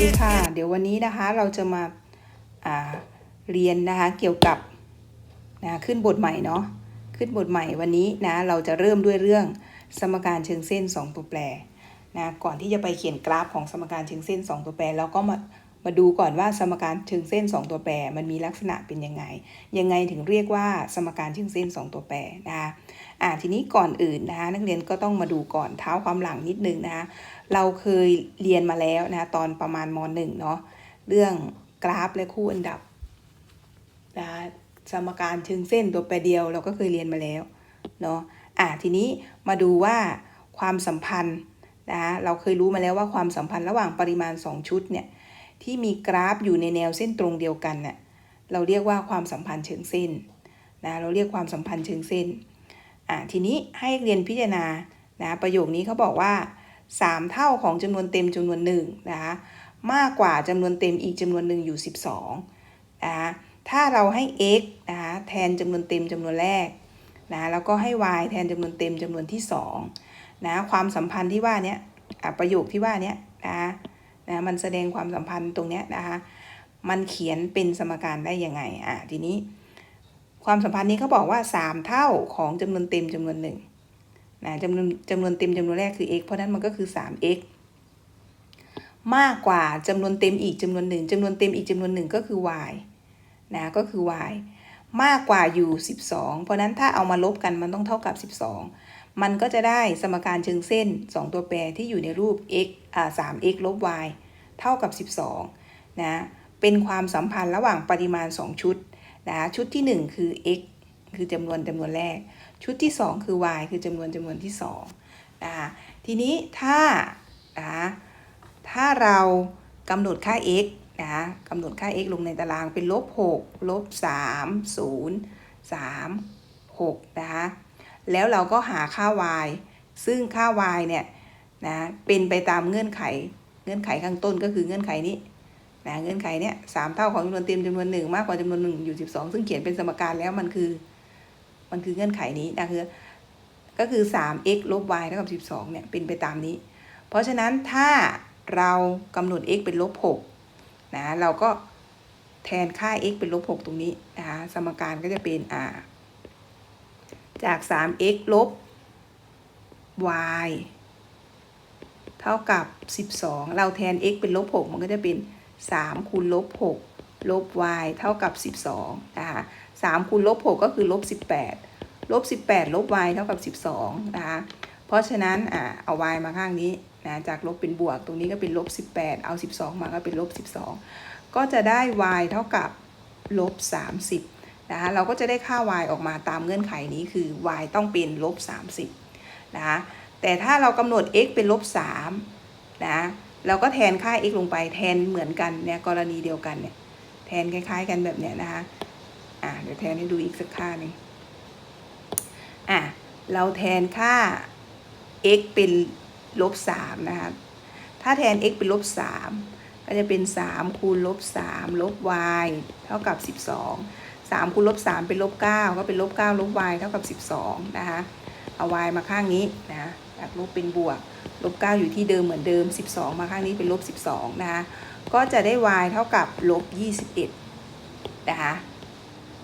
ดีค่ะ เดี๋ยววันนี้นะคะเราจะมาาเรียนนะคะเกี่ยวกับนะขึ้นบทใหม่เนาะขึ้นบทใหม่วันนี้นะเราจะเริ่มด้วยเรื่องสมการเชิงเส้น 2 ตัวแปรนะก่อนที่จะไปเขียนกราฟของสมการเชิงเส้น 2 ตัวแปรเราก็มามาดูก่อนว่าสมการเชิงเส้น 2 ตัวแปร มันมีลักษณะเป็นยังไง ยังไงถึงเรียกว่าสมการเชิงเส้น 2 ตัวแปรนะคะอ่าทีนี้ก่อนอื่นนะคะนักเรียนก็ต้องมาดูก่อนเท้าความหลังนิดนึงนะคะ เราเคยเรียนมาแล้วนะตอนประมาณมหนึ่งเนาะเรื่องกราฟและคู่อันดับนะสมการเชิงเส้นตัวแปรเดียวเราก็เคยเรียนมาแล้วเนาะอะทีนี้มาดูว่าความสัมพันธ์นะเราเคยรู้มาแล้วว่าความสัมพันธ์ระหว่างปริมาณ 2 ชุดเนี่ยที่มีกราฟอยู่ในแนวเส้นตรงเดียวกันเนี่ยเราเรียกว่าความสัมพันธ์เชิงเส้นนะเราเรียกความสัมพันธ์เชิงเส้นอะทีนี้ให้เรียนพิจารณานะประโยคนี้เขาบอกว่า 3 เท่าของจำนวนเต็มจำนวนหนึ่งนะคะมากกว่าจำนวนเต็มอีกจำนวนหนึ่งอยู่ 12นะคะถ้าเราให้ x นะคะแทนจำนวนเต็มจำนวนแรกนะแล้วก็ให้ y แทนจำนวนเต็มจำนวนที่2นะความสัมพันธ์ที่ว่านี้ประโยคที่ว่านี้นะนะมันแสดงความสัมพันธ์ตรงนี้นะคะมันเขียนเป็นสมการได้ยังไงอะทีนี้ ความสัมพันธ์นี้เขาบอกว่า 3 เท่าของจำนวนเต็มจำนวนหนึ่ง นะจำนวนจำนวนเต็มจำนวนแรกคือ x เพราะนั้นมันก็คือ 3x มากกว่าจำนวนเต็มอีกจำนวนหนึ่งจำนวนเต็มอีกจำนวนหนึ่งก็คือ y นะก็คือ y มากกว่าอยู่ 12 เพราะนั้นถ้าเอามาลบกันมันต้องเท่ากับ 12 มันก็จะได้สมการเชิงเส้น 2 ตัวแปรที่อยู่ในรูป x อ่า 3x ลบ y เท่ากับ 12 นะ เป็นความสัมพันธ์ระหว่างปริมาณ 2 ชุด นะ ชุดที่ 1 คือ x คือจำนวนจำนวนแรก ชุดที่ 2 คือ y คือจำนวนจำนวนที่2นะคะทีนี้ถ้านะถ้าเรากำหนดค่า x นะกำหนดค่า x ลงในตารางเป็นลบ6ลบ3 0 3 6นะคะแล้วเราก็หาค่า y ซึ่งค่า y เนี่ยนะเป็นไปตามเงื่อนไข เงื่อนไขข้างต้นก็คือเงื่อนไขนี้นะเงื่อนไขเนี้ยสามเท่าของจำนวนเต็มจำนวนหนึ่งมากกว่าจำนวนหนึ่งอยู่12ซึ่งเขียนเป็นสมการแล้วมันคือ มันคือเงื่อนไขนี้นะคือก็คือ 3x ลบ y เท่ากับ 12 เนี่ย เป็นไปตามนี้ เพราะฉะนั้นถ้าเรากำหนด x เป็นลบ 6 นะ เราก็แทนค่า x เป็นลบ 6 ตรงนี้นะคะ สมการก็จะเป็นอ่าจาก 3x ลบ y เท่ากับ 12 เราแทน x เป็นลบ 6 มันก็จะเป็น 3 คูณลบ 6 ลบ y เท่ากับ 12 นะคะ 3คูณลบ6ก็คือลบ18ลบ18 ลบ y เท่ากับ 12 นะคะ เพราะฉะนั้นอ่าเอา y มาข้างนี้นะจากลบเป็นบวกตรงนี้ก็เป็นลบ18 เอา 12 มาก็เป็นลบ12 ก็จะได้ y เท่ากับลบ30นะคะเราก็จะได้ค่า y ออกมาตามเงื่อนไขนี้คือ y ต้องเป็นลบ30นะคะแต่ถ้าเรากำหนด x เป็นลบ3นะเราก็แทนค่า x ลงไปแทนเหมือนกันเนี่ยกรณีเดียวกันเนี่ยแทนคล้าย ๆ กันแบบเนี้ยนะคะ อะเดี๋ยวแทนให้ดูอีกสักค่านึงอะเราแทนค่า x เป็นลบสามนะคะ ถ้าแทน x เป็นลบสามก็จะเป็นสามคูณลบสามลบ y เท่ากับสิบสองสามคูณลบสามเป็นลบเก้าก็เป็นลบเก้าลบ y เท่ากับสิบสองนะคะ เอา y มาข้างนี้นะจากลบเป็นบวก ลบเก้าอยู่ที่เดิมเหมือนเดิมสิบสองมาข้างนี้เป็นลบสิบสองนะคะ ก็จะได้ y เท่ากับลบยี่สิบเอ็ดนะคะ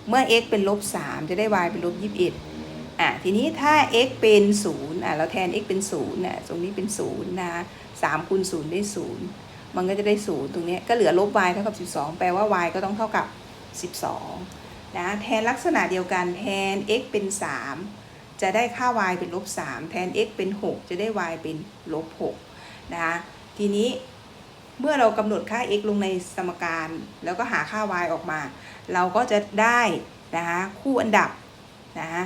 เมื่อ x เป็นลบ3จะได้ y เป็นลบ21อะทีนี้ถ้า x เป็น0อะเราแทน x เป็น0น่ะตรงนี้เป็น0นะ3คูณ0ได้ 0 มันก็จะได้ 0 ตรงนี้ก็เหลือลบ y เท่ากับ 12 แปลว่า y ก็ต้องเท่ากับ 12นะแทนลักษณะเดียวกันแทน x เป็น 3 จะได้ค่า y เป็นลบ3แทน x เป็น 6 จะได้ y เป็นลบ6นะคะทีนี้เมื่อเรากำหนดค่า x ลงในสมการ แล้วก็หาค่า y ออกมา เราก็จะได้นะคะคู่อันดับนะคะ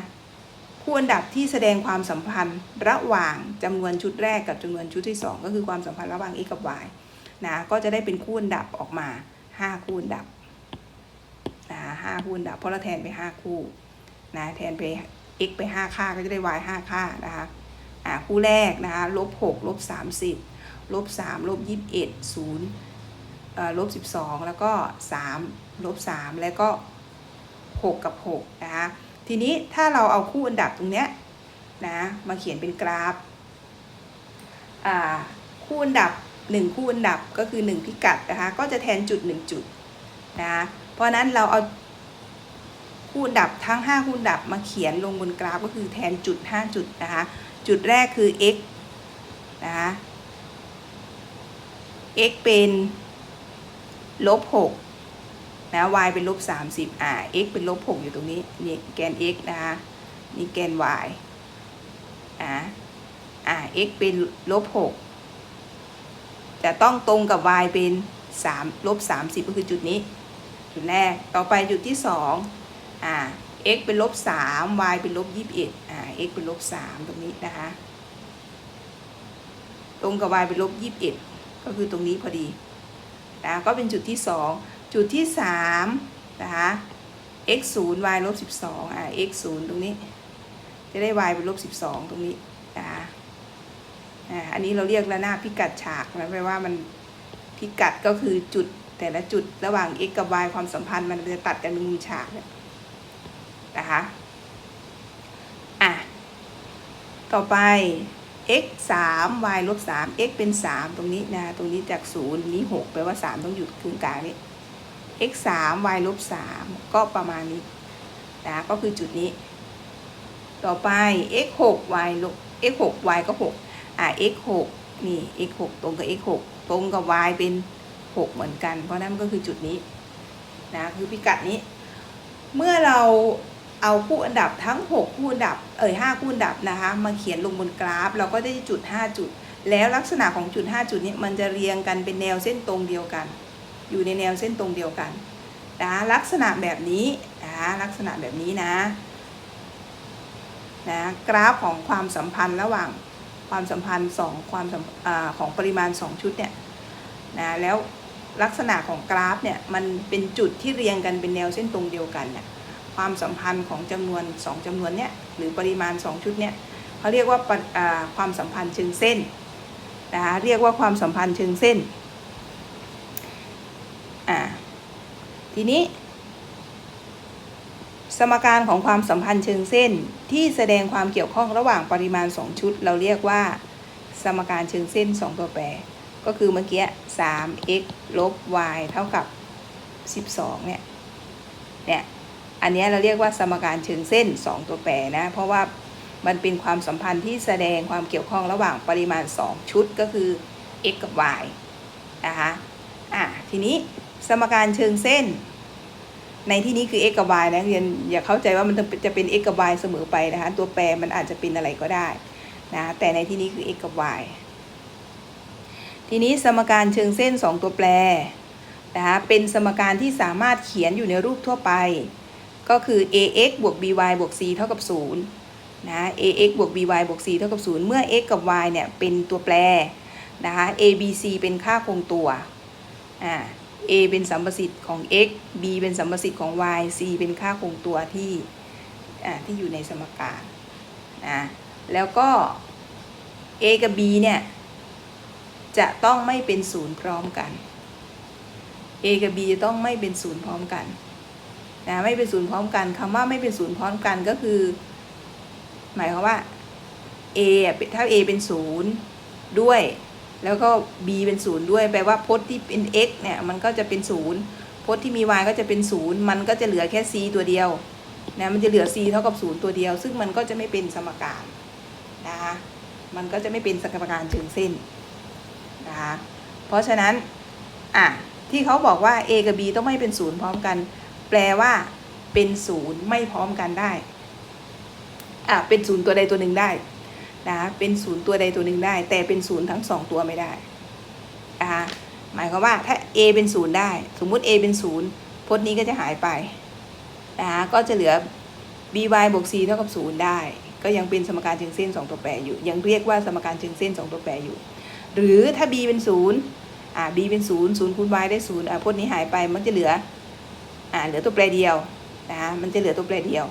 คู่อันดับที่แสดงความสัมพันธ์ระหว่างจำนวนชุดแรกกับจำนวนชุดที่ 2 ก็คือความสัมพันธ์ระหว่าง x กับ y นะก็จะได้เป็นคู่อันดับออกมา 5 คู่อันดับนะห้าคู่อันดับ เพราะเราแทนไป 5 คู่นะแทนไป x ไป 5 ค่าก็จะได้ y 5 ค่านะคะอ่าคู่แรกนะคะลบ6ลบ30ลบ3ลบ21 0ลบ12 แล้วก็ 3 ลบ3แล้วก็ 6 กับ6นะคะทีนี้ถ้าเราเอาคู่อันดับตรงเนี้ยนะมาเขียนเป็นกราฟาคู่อันดับ 1 คู่อันดับก็คือ 1 พิกัดนะคะก็จะแทนจุด 1 จุดนะคะเพราะฉะนั้นเราเอาคู่อันดับทั้ง 5 คู่อันดับมาเขียนลงบนกราฟก็คือแทนจุด 5 จุดนะคะจุดแรกคือ x นะคะ x เป็นลบ6 นะ y เป็นลบ30อ่า x เป็นลบ6อยู่ตรงนี้นี่แกน x นะคะนี่แกน y อ่าอ่า x เป็นลบ6จะต้องตรงกับ y เป็น3ลบ30ก็คือจุดนี้ จุดแรกต่อไปจุดที่2อ่า x เป็นลบ3 y เป็นลบ21อ่า x เป็นลบ3ตรงนี้นะคะตรงกับ y เป็นลบ21ก็คือตรงนี้พอดีนะก็เป็นจุดที่ 2 จุดที่3นะคะ x 0 y ลบ12อ่า x 0ตรงนี้ จะได้ y เป็นลบ12 ตรงนี้นะคะอ่าอันนี้เราเรียกระนาบพิกัดฉากนะแปลว่ามันพิกัดก็คือจุดแต่ละจุดระหว่าง x กับ y ความสัมพันธ์มันจะตัดกันเป็นมุมฉากเนี่ยนะคะอะต่อไป x 3 y ลบ3 x เป็น 3 ตรงนี้นะตรงนี้จาก0นี้ 6 แปลว่า 3 ต้องอยู่ตรงกลางนี้ x 3 y ลบ3ก็ประมาณนี้นะก็คือจุดนี้ ต่อไป x 6 y ลบ x 6 y ก็6อ่า x 6นี่ x 6ตรงกับ x 6ตรงกับ y เป็น 6 เหมือนกัน เพราะนั้นก็คือจุดนี้นะคือพิกัดนี้ เมื่อเราเอาคู่อันดับทั้ง 6 คู่อันดับ เอ่ย5คู่อันดับนะคะมาเขียนลงบนกราฟ เราก็ได้จุด 5 จุด แล้วลักษณะของจุด 5 จุดนี้มันจะเรียงกันเป็นแนวเส้นตรงเดียวกัน อยู่ในแนวเส้นตรงเดียวกันนะลักษณะแบบนี้นะลักษณะแบบนี้นะนะกราฟของความสัมพันธ์ระหว่างความสัมพันธ์สองความสัมอของปริมาณ 2 ชุดเนี่ยนะแล้วลักษณะของกราฟเนี่ยมันเป็นจุดที่เรียงกันเป็นแนวเส้นตรงเดียวกันเนี่ยความสัมพันธ์ของจำนวน 2จำนวนเนี่ยหรือปริมาณ 2 ชุดเนี่ยเขาเรียกว่าปริอ่าความสัมพันธ์เชิงเส้นนะคะเรียกว่าความสัมพันธ์เชิงเส้น อ่าทีนี้ สมการของความสัมพันธ์เชิงเส้นที่แสดงความเกี่ยวข้องระหว่างปริมาณ 2 ชุด เราเรียกว่า สมการเชิงเส้น 2 ตัวแปร ก็คือเมื่อกี้ 3x ลบ y เท่ากับ 12 เนี่ย เนี่ย อันนี้เราเรียกว่าสมการเชิงเส้น 2 ตัวแปรนะ เพราะว่ามันเป็นความสัมพันธ์ที่แสดงความเกี่ยวข้องระหว่างปริมาณ 2 ชุดก็คือ x กับ y นะคะ อะ ทีนี้ สมการเชิงเส้น ในที่นี้คือ x กับ y นะเรียนอย่าเข้าใจว่ามันจะเป็น x กับ y เสมอไปนะคะ ตัวแปรมันอาจจะเป็นอะไรก็ได้นะแต่ในที่นี้คือ x กับ y ทีนี้สมการเชิงเส้น 2 ตัวแปรนะคะเป็นสมการที่สามารถเขียนอยู่ในรูปทั่วไป ก็คือ ax บวก by บวก c เท่ากับ0นะ ax บวก by บวก c เท่ากับ0เมื่อ x กับ y เนี่ยเป็นตัวแปรนะคะ a b c เป็นค่าคงตัวอ่า a เป็นสัมประสิทธิ์ของ x b เป็นสัมประสิทธิ์ของ y c เป็นค่าคงตัวที่อ่าที่อยู่ในสมการนะแล้วก็ a กับ b เนี่ย จะต้องไม่เป็นศูนย์พร้อมกัน a กับ b จะต้องไม่เป็นศูนย์พร้อมกันนะไม่เป็นศูนย์พร้อมกันคำว่าไม่เป็นศูนย์พร้อมกันก็คือ หมายความว่า a ถ้า a เป็นศูนย์ด้วย แล้วก็ b เป็นศูนย์ด้วย แปลว่าพจน์ที่เป็น x เนี่ย มันก็จะเป็นศูนย์พจน์ที่มี y ก็จะเป็นศูนย์มันก็จะเหลือแค่ c ตัวเดียวนะมันจะเหลือ c เท่ากับศูนย์ตัวเดียว ซึ่งมันก็จะไม่เป็นสมการนะคะมันก็จะไม่เป็นสมการเชิงเส้นนะคะเพราะฉะนั้นอะที่เขาบอกว่า a กับ b ต้องไม่เป็นศูนย์พร้อมกัน แปลว่าเป็นศูนย์ไม่พร้อมกันได้อะเป็นศูนย์ตัวใดตัวหนึ่งได้ นะคะเป็นศูนย์ตัวใดตัวหนึ่งได้ แต่เป็นศูนย์ทั้งสองตัวไม่ได้นะคะหมายความว่าถ้า a เป็นศูนย์ได้ สมมุติ a เป็นศูนย์พจน์นี้ก็จะหายไปนะคะก็จะเหลือ by บวก c เท่ากับศูนย์ได้ ก็ยังเป็นสมการเชิงเส้น 2 ตัวแปรอยู่ ยังเรียกว่าสมการเชิงเส้น 2 ตัวแปรอยู่ หรือถ้า b เป็นศูนย์อ่า b เป็นศูนย์ศูนย์คูณ y ได้ศูนย์อ่าพจน์นี้หายไปมันจะเหลืออ่าเหลือตัวแปรเดียวนะคะมันจะเหลือตัวแปรเดียว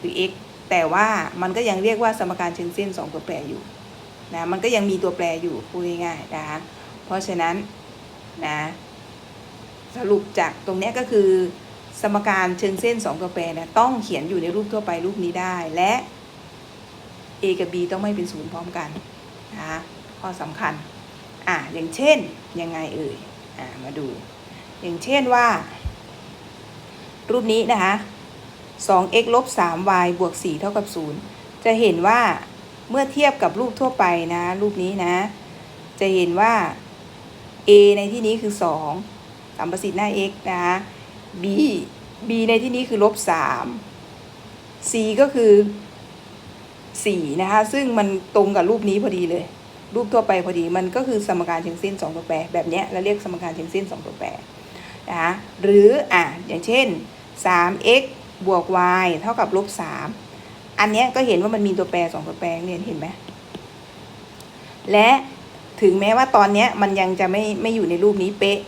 คือ x แต่ว่ามันก็ยังเรียกว่าสมการเชิงเส้น 2 ตัวแปรอยู่นะมันก็ยังมีตัวแปรอยู่พูดง่ายๆนะคะเพราะฉะนั้นนะสรุปจากตรงนี้ก็คือ สมการเชิงเส้น 2 ตัวแปรนะต้องเขียนอยู่ในรูปทั่วไปรูปนี้ได้และ a กับ b ต้องไม่เป็นศูนย์พร้อมกันนะคะข้อสำคัญอะอย่างเช่นยังไงเอ่ยอะมาดู อย่างเช่นว่า รูปนี้นะคะ 2x ลบ 3y บวก 4 เท่ากับ 0 จะเห็นว่าเมื่อเทียบกับรูปทั่วไปนะ รูปนี้นะ จะเห็นว่า a ในที่นี้คือ 2 สัมประสิทธิ์หน้า x นะ b b ในที่นี้คือลบ 3 c ก็คือ 4 นะคะ ซึ่งมันตรงกับรูปนี้พอดีเลย รูปทั่วไปพอดี มันก็คือสมการเชิงเส้น 2 ตัวแปร แบบเนี้ยเราเรียกสมการเชิงเส้น 2 ตัวแปร นะคะ หรืออะอย่างเช่น 3x บวก y เท่ากับลบ3อันนี้ก็เห็นว่ามันมีตัวแปร2ตัวแปรเรียเห็นไหมและถึงแม้ว่าตอนนี้มันยังจะไม่ไม่อยู่ในรูปนี้เป๊ะ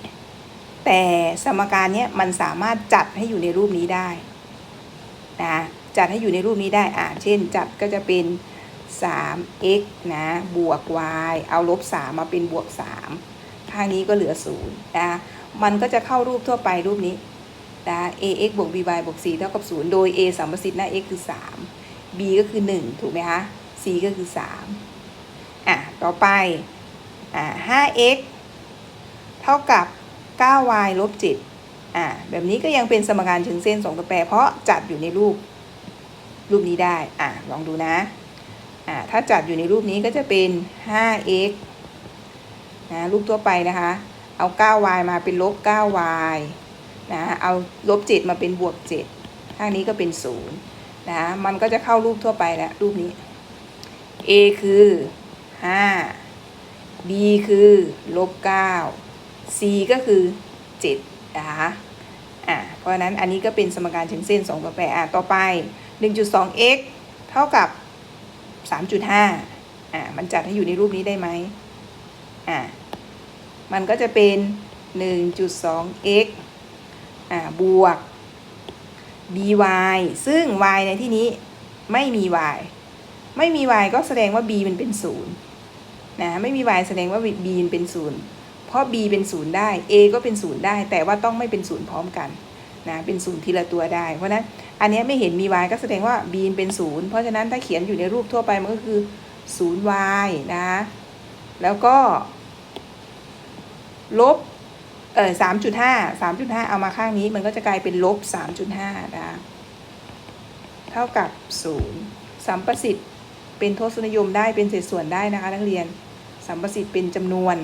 แต่สมการเนี้ยมันสามารถจัดให้อยู่ในรูปนี้ได้นะจัดให้อยู่ในรูปนี้ได้อะเช่นจัดก็จะเป็น 3x นะบวก y เอาลบ 3 มาเป็นบวก 3 ข้างนี้ก็เหลือ0นะมันก็จะเข้ารูปทั่วไปรูปนี้ นะ ax บวก by บวก4เท่ากับ 0 โดย a สัมประสิทธิ์หน้า x คือ 3 b ก็คือ 1 ถูกไหมคะ c ก็คือ 3 อะ ต่อไป อ่า 5x เท่ากับ 9y ลบ 7 อ่าแบบนี้ก็ยังเป็นสมการเชิงเส้น2ตัวแปร เพราะจัดอยู่ในรูป รูปนี้ได้ อะ ลองดูนะ อ่าถ้าจัดอยู่ในรูปนี้ก็จะเป็น 5x นะ รูปทั่วไปนะคะ เอา 9y มาเป็นลบ 9y นะเอาลบ7มาเป็นบวก7ข้างนี้ก็เป็น0นย์นะมันก็จะเข้ารูปทั่วไปแล้วรูปนี้ a คือ5 b คือลบ9 c ก็คือ7นะคะอะเพราะฉะนั้นอันนี้ก็เป็นสมการเชิงเส้น2ตัวแปรอะต่อไป 1.2x เท่ากับ3.5อะมันจัดให้อยู่ในรูปนี้ได้ไหมอะมันก็จะเป็น 1.2x อ่า บวก by ซึ่ง y ในที่นี้ไม่มี y ไม่มี y ก็แสดงว่า b มันเป็น0นะไม่มี y แสดงว่า b มันเป็น0เพราะ b เป็น0ได้ a ก็เป็น0ได้ แต่ว่าต้องไม่เป็น0พร้อมกันนะเป็น0ทีละตัวได้ เพราะนั้นอันนี้ไม่เห็นมี y ก็แสดงว่า b เป็น0เพราะฉะนั้นถ้าเขียนอยู่ในรูปทั่วไปมันก็คือ 0y นะ แล้วก็ ลบ เออสามจุดห้าสามจุดห้าเอามาข้างนี้มันก็จะกลายเป็นลบสามจุดห้านะเท่ากับศูนย์สัมประสิทธิ์เป็นทศนิยมได้เป็นเศษส่วนได้นะคะนักเรียน สัมประสิทธิ์เป็นจำนวน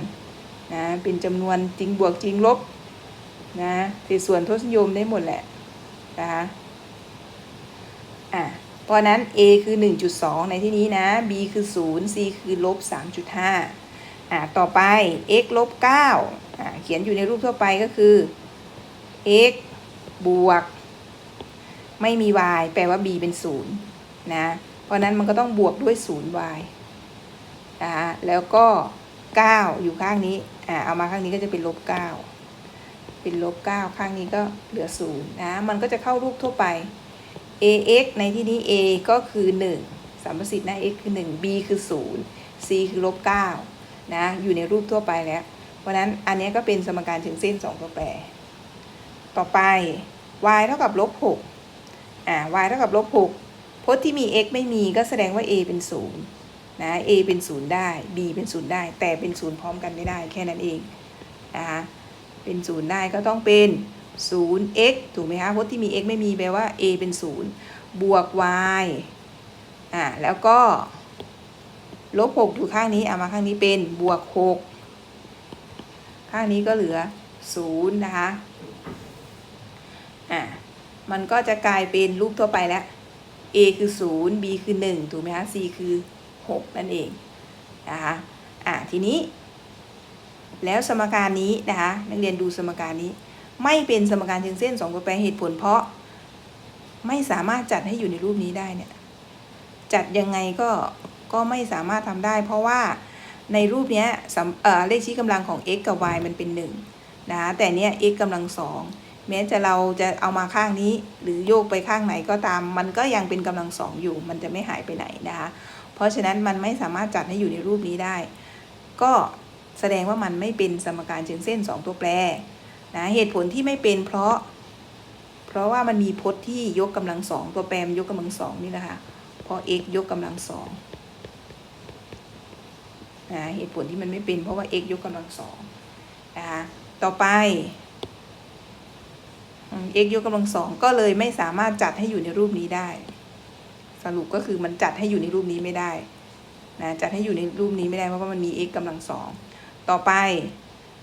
นะเป็นจำนวนจริงบวกจริงลบนะเศษส่วนทศนิยมได้หมดแหละนะคะอะเพราะนั้น a คือ 1.2 ในที่นี้นะ b คือ 0 c คือลบ3.5อะต่อไป x ลบ9 เขียนอยู่ในรูปทั่วไปก็คือ x บวก ไม่มี y แปลว่า b เป็น0นะ เพราะนั้นมันก็ต้องบวกด้วย 0y นะคะแล้วก็ 9 อยู่ข้างนี้อะเอามาข้างนี้ก็จะเป็นลบ 9 เป็นลบ 9 ข้างนี้ก็เหลือ0นะ มันก็จะเข้ารูปทั่วไป ax ในที่นี้ a ก็คือ 1สัมประสิทธิ์น้า x คือ 1 b คือ 0 c คือลบ9นะ อยู่ในรูปทั่วไปแล้ว เพราะนั้นอันนี้ก็เป็นสมการถึงเส้น 2 ตัวแปร ต่อไป y เท่ากับลบ6อ่า y เท่ากับลบ6พจน์ที่มี x ไม่มีก็แสดงว่า a เป็น 0 นะ a เป็น 0 ได้ b เป็น 0 ได้ แต่เป็น 0 พร้อมกันไม่ได้แค่นั้นเองนะคะเป็น 0 ได้ก็ต้องเป็น 0x ถูกไหมคะพจน์ที่มี x ไม่มีแปลว่า a เป็น 0 บวก y อ่าแล้วก็ลบ6อยู่ข้างนี้เอามาข้างนี้เป็นบวก 6 ข้างนี้ก็เหลือ0นะคะ อ่ามันก็จะกลายเป็นรูปทั่วไปแล้ว a คือ 0 b คือ 1 ถูกไหมคะ c คือ 6 นั่นเอง นะคะ อ่าทีนี้ แล้วสมการนี้นะคะ นักเรียนดูสมการนี้ ไม่เป็นสมการเชิงเส้น2ตัวแปรเหตุผลเพราะ ไม่สามารถจัดให้อยู่ในรูปนี้ได้เนี่ย จัดยังไงก็ ก็ไม่สามารถทำได้ เพราะว่า ในรูปเนี้ยสำเออเลขชี้กำลังของ x กับ y มันเป็น1นะคะแต่เนี้ย x กำลังสองแม้จะเราจะเอามาข้างนี้ หรือโยกไปข้างไหนก็ตาม มันก็ยังเป็นกำลังสองอยู่ มันจะไม่หายไปไหนนะคะเพราะฉะนั้นมันไม่สามารถจัดให้อยู่ในรูปนี้ได้ ก็แสดงว่ามันไม่เป็นสมการเชิงเส้น 2 ตัวแปรนะเหตุผลที่ไม่เป็นเพราะ เพราะว่ามันมีพจน์ที่ยกกำลังสองตัวแปรมันยกกำลังสองนี่นะคะเพราะ x ยกกำลังสอง นะเหตุผลที่มันไม่เป็นเพราะว่า x ยกกำลังสองนะคะต่อไป x ยกกำลังสองก็เลยไม่สามารถจัดให้อยู่ในรูปนี้ได้ สรุปก็คือมันจัดให้อยู่ในรูปนี้ไม่ได้นะจัดให้อยู่ในรูปนี้ไม่ได้เพราะว่ามันมี x กำลังสองต่อไป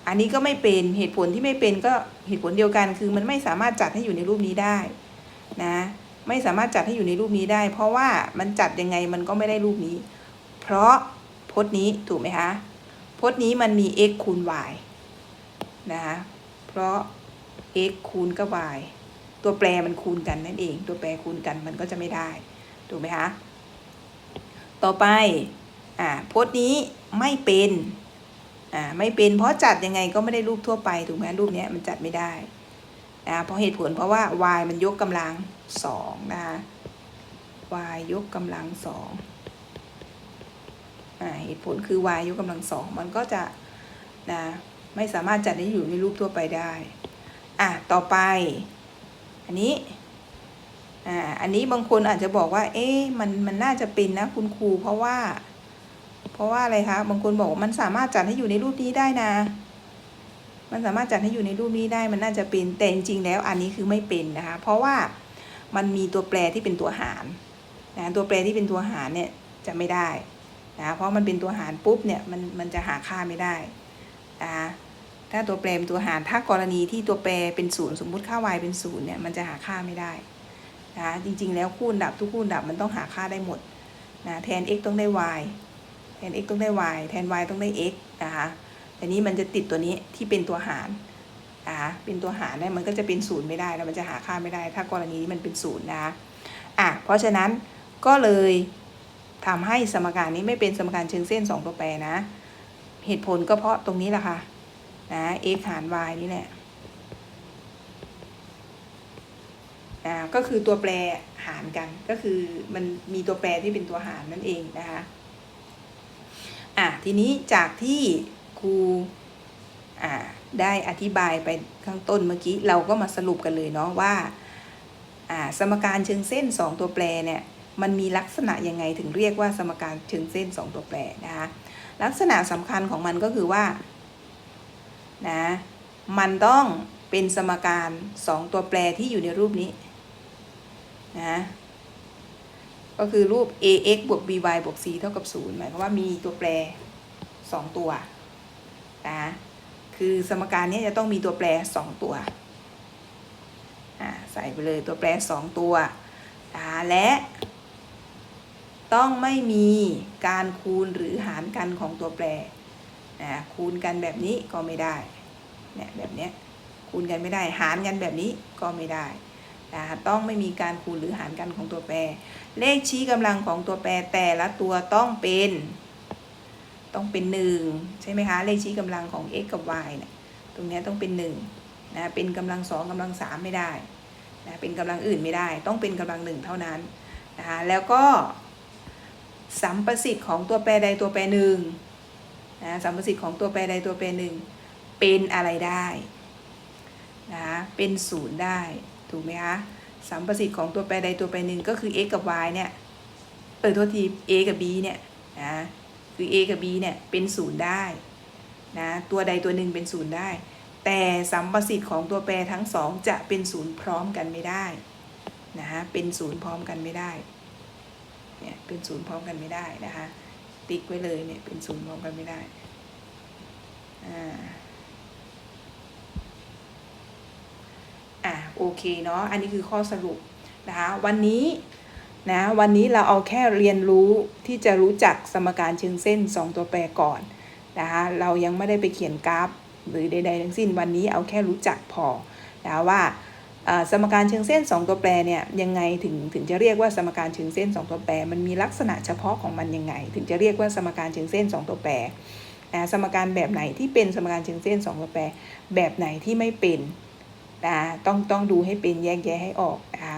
อันนี้ก็ไม่เป็นเหตุผลที่ไม่เป็นก็เหตุผลเดียวกันคือมันไม่สามารถจัดให้อยู่ในรูปนี้ได้นะไม่สามารถจัดให้อยู่ในรูปนี้ได้ เพราะว่ามันจัดยังไงมันก็ไม่ได้รูปนี้ เพราะ พจน์นี้ถูกไหมคะพจน์นี้มันมี x คูณ y นะคะเพราะ x คูณกับ y ตัวแปรมันคูณกันนั่นเอง ตัวแปรคูณกันมันก็จะไม่ได้ ถูกไหมคะ ต่อไป อ่าพจน์นี้ไม่เป็น อ่า ไม่เป็น เพราะจัดยังไงก็ไม่ได้รูปทั่วไป ถูกไหมรูปเนี้ยมันจัดไม่ได้นะเพราะเหตุผลเพราะว่า y มันยกกำลังสองนะคะ y ยกกำลังสอง เหตุผลคือ y ยกกำลังสองมันก็จะนะไม่สามารถจัดได้อยู่ในรูปทั่วไปได้ อะ ต่อไป อันนี้ อ่า อันนี้บางคนอาจจะบอกว่า เอ๊ะ มัน มันน่าจะเป็นนะคุณครู เพราะว่า เพราะว่าอะไรคะ บางคนบอกว่ามันสามารถจัดให้อยู่ในรูปนี้ได้นะ มันสามารถจัดให้อยู่ในรูปนี้ได้ มันน่าจะเป็น แต่จริงๆแล้วอันนี้คือไม่เป็นนะคะ เพราะว่ามันมีตัวแปรที่เป็นตัวหารนะ ตัวแปรที่เป็นตัวหารเนี่ยจะไม่ได้ นะเพราะมันเป็นตัวหารปุ๊บเนี่ยมันมันจะหาค่าไม่ได้นะคะถ้าตัวแปรเป็นตัวหารถ้ากรณีที่ตัวแปรเป็นศูนย์สมมุติค่า y เป็นศูนย์เนี่ยมันจะหาค่าไม่ได้นะจริงๆ แล้วคูณดับทุกคูณดับมันต้องหาค่าได้หมดนะแทน x ต้องได้ y แทน x ต้องได้ y แทน y ต้องได้ x นะคะแต่นี้มันจะติดตัวนี้ที่เป็นตัวหารนะคะเป็นตัวหารเนี่ยมันก็จะเป็นศูนย์ไม่ได้แล้วมันจะหาค่าไม่ได้ ถ้ากรณีนี้มันเป็นศูนย์นะคะอะเพราะฉะนั้นก็เลย ทำให้สมการนี้ไม่เป็นสมการเชิงเส้น 2 ตัวแปรนะ เหตุผลก็เพราะตรงนี้แหละค่ะนะ x หาร y นี่แหละอ่าก็คือตัวแปรหารกันก็คือมันมีตัวแปรที่เป็นตัวหารนั่นเองนะคะอะทีนี้จากที่ครูอ่าได้อธิบายไปข้างต้นเมื่อกี้เราก็มาสรุปกันเลยเนาะว่าอ่าสมการเชิงเส้น 2 ตัวแปรเนี่ย มันมีลักษณะยังไงถึงเรียกว่าสมการเชิงเส้น 2 ตัวแปรนะคะลักษณะสำคัญของมันก็คือว่านะมันต้องเป็นสมการ 2 ตัวแปรที่อยู่ในรูปนี้นะก็คือรูป ax บวก by บวก c เท่ากับ 0 หมายความว่ามีตัวแปร 2 ตัวนะคือสมการนี้จะต้องมีตัวแปร 2 ตัวอ่าใส่ไปเลยตัวแปร 2 ตัวนะและ ต้องไม่มีการคูณหรือหารกันของตัวแปรนะคูณกันแบบนี้ก็ไม่ได้เนี่ยแบบเนี้ยคูณกันไม่ได้หารกันแบบนี้ก็ไม่ได้นะต้องไม่มีการคูณหรือหารกันของตัวแปร เลขชี้กำลังของตัวแปรแต่ละตัวต้องเป็น ต้องเป็นหนึ่งใช่ไหมคะ เลขชี้กำลังของ x กับ y เนี่ยตรงนี้ต้องเป็นหนึ่งนะเป็นกำลังสองกำลังสามไม่ได้นะเป็นกำลังอื่นไม่ได้ ต้องเป็นกำลังหนึ่งเท่านั้นนะคะแล้วก็ สัมประสิทธิ์ของตัวแปรใดตัวแปรหนึ่งนะสัมประสิทธิ์ของตัวแปรใดตัวแปรหนึ่งเป็นอะไรได้นะเป็นศูนย์ได้ถูกไหมคะสัมประสิทธิ์ของตัวแปรใดตัวแปรหนึ่งก็คือ x กับ y เนี่ยเออโทษที a กับ b เนี่ยนะคือ a กับ b เนี่ยเป็นศูนย์ได้นะตัวใดตัวหนึ่งเป็นศูนย์ได้ แต่สัมประสิทธิ์ของตัวแปรทั้งสองจะเป็นศูนย์พร้อมกันไม่ได้นะฮะเป็นศูนย์พร้อมกันไม่ได้ เนี่ยเป็นศูนย์พร้อมกันไม่ได้นะคะ ติ๊กไว้เลยเนี่ยเป็นศูนย์พร้อมกันไม่ได้อ่าอะโอเคเนาะอันนี้คือข้อสรุปนะคะวันนี้นะวันนี้เราเอาแค่เรียนรู้ที่จะรู้จักสมการเชิงเส้น 2 ตัวแปรก่อนนะคะเรายังไม่ได้ไปเขียนกราฟ หรือใดๆทั้งสิ้นวันนี้เอาแค่รู้จักพอนะว่า สมการเชิงเส้น 2 ตัวแปรเนี่ยยังไงถึงถึงจะเรียกว่าสมการเชิงเส้น 2 ตัวแปร มันมีลักษณะเฉพาะของมันยังไง ถึงจะเรียกว่าสมการเชิงเส้น 2 ตัวแปรนะสมการแบบไหนที่เป็นสมการเชิงเส้น 2 ตัวแปร แบบไหนที่ไม่เป็นนะต้องต้องดูให้เป็นแยกแยะให้ออกนะคะ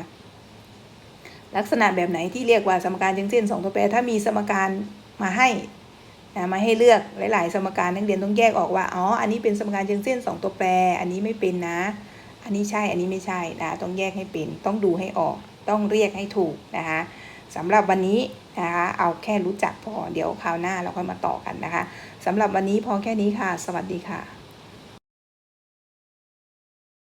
ลักษณะแบบไหนที่เรียกว่าสมการเชิงเส้นสองตัวแปร ถ้ามีสมการมาให้นะมาให้เลือกหลาย ๆ สมการนักเรียนต้องแยกออกว่าอ๋ออันนี้เป็นสมการเชิงเส้นสองตัวแปร อันนี้ไม่เป็นนะ อันนี้ใช่อันนี้ไม่ใช่นะต้องแยกให้เป็น ต้องดูให้ออก ต้องเรียกให้ถูกนะคะสำหรับวันนี้นะคะเอาแค่รู้จักพอเดี๋ยวคราวหน้าเราค่อยมาต่อกันนะคะสำหรับวันนี้พอแค่นี้ค่ะ สวัสดีค่ะ